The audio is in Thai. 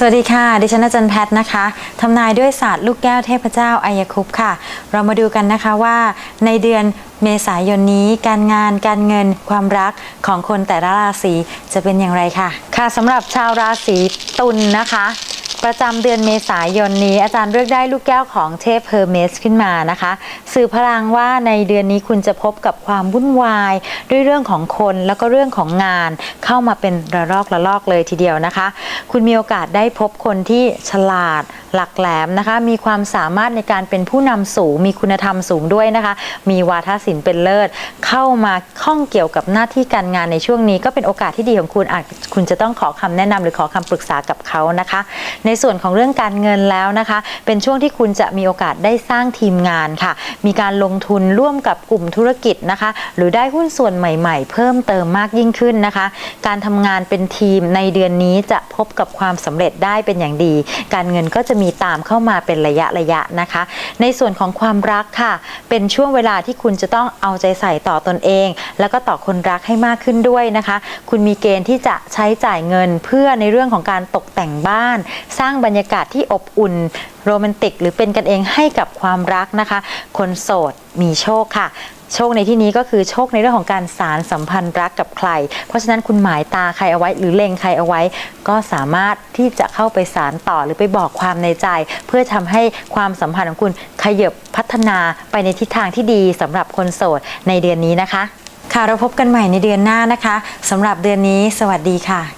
สวัสดีค่ะ ดิฉันอาจารย์แพทย์นะคะทำนายด้วยศาสตร์ลูกแก้วเทพเจ้าอายคุปต์ค่ะ เรามาดูกันนะคะว่าในเดือนเมษายนนี้การงานการเงินความรักของคนแต่ละราศีจะเป็นอย่างไรค่ะ ค่ะสำหรับชาวราศีตุลนะคะ ประจำเดือนเมษายนนี้ อาจารย์เลือกได้ลูกแก้วของเทพเฮอร์เมสขึ้นมานะคะ สื่อพลังว่าในเดือนนี้คุณจะพบกับความวุ่นวาย ด้วยเรื่องของคนแล้วก็เรื่องของงานเข้ามาเป็นระลอกระลอกเลยทีเดียวนะคะ คุณมีโอกาสได้พบคนที่ฉลาดหลักแหลมนะคะ มีความสามารถในการเป็นผู้นำสูง มีคุณธรรมสูงด้วยนะคะ มีวาทศิลป์เป็นเลิศ เข้ามาข้องเกี่ยวกับหน้าที่การงานในช่วงนี้ ก็เป็นโอกาสที่ดีของคุณอาจคุณจะต้องขอคำแนะนำหรือขอคำปรึกษากับเขานะคะในส่วนของเรื่องการเงินแล้วนะคะ เป็นช่วงที่คุณจะมีโอกาสได้สร้างทีมงานค่ะ มีการลงทุนร่วมกับกลุ่มธุรกิจนะคะ หรือได้หุ้นส่วนใหม่ ๆ เพิ่มเติมมากยิ่งขึ้นนะคะ การทำงานเป็นทีมในเดือนนี้จะพบกับความสำเร็จได้เป็นอย่างดี การเงินก็จะมีตามเข้ามาเป็นระยะระยะนะคะ ในส่วนของความรักค่ะ เป็นช่วงเวลาที่คุณจะต้องเอาใจใส่ต่อตนเอง แล้วก็ต่อคนรักให้มากขึ้นด้วยนะคะ คุณมีเกณฑ์ที่จะใช้จ่ายเงินเพื่อในเรื่องของการตกแต่งบ้านสร้างบรรยากาศที่อบอุ่นโรแมนติก หรือเป็นกันเองให้กับความรักนะคะ คนโสดมีโชคค่ะโชคในที่นี้ก็คือโชคในเรื่องของการสารสัมพันธ์รักกับใคร เพราะฉะนั้นคุณหมายตาใครเอาไว้ หรือเล็งใครเอาไว้ ก็สามารถที่จะเข้าไปสารต่อหรือไปบอกความในใจ เพื่อทำให้ความสัมพันธ์ของคุณขยับพัฒนาไปในทิศทางที่ดีสำหรับคนโสดในเดือนนี้นะคะ ค่ะเราพบกันใหม่ในเดือนหน้านะคะสำหรับเดือนนี้ สวัสดีค่ะ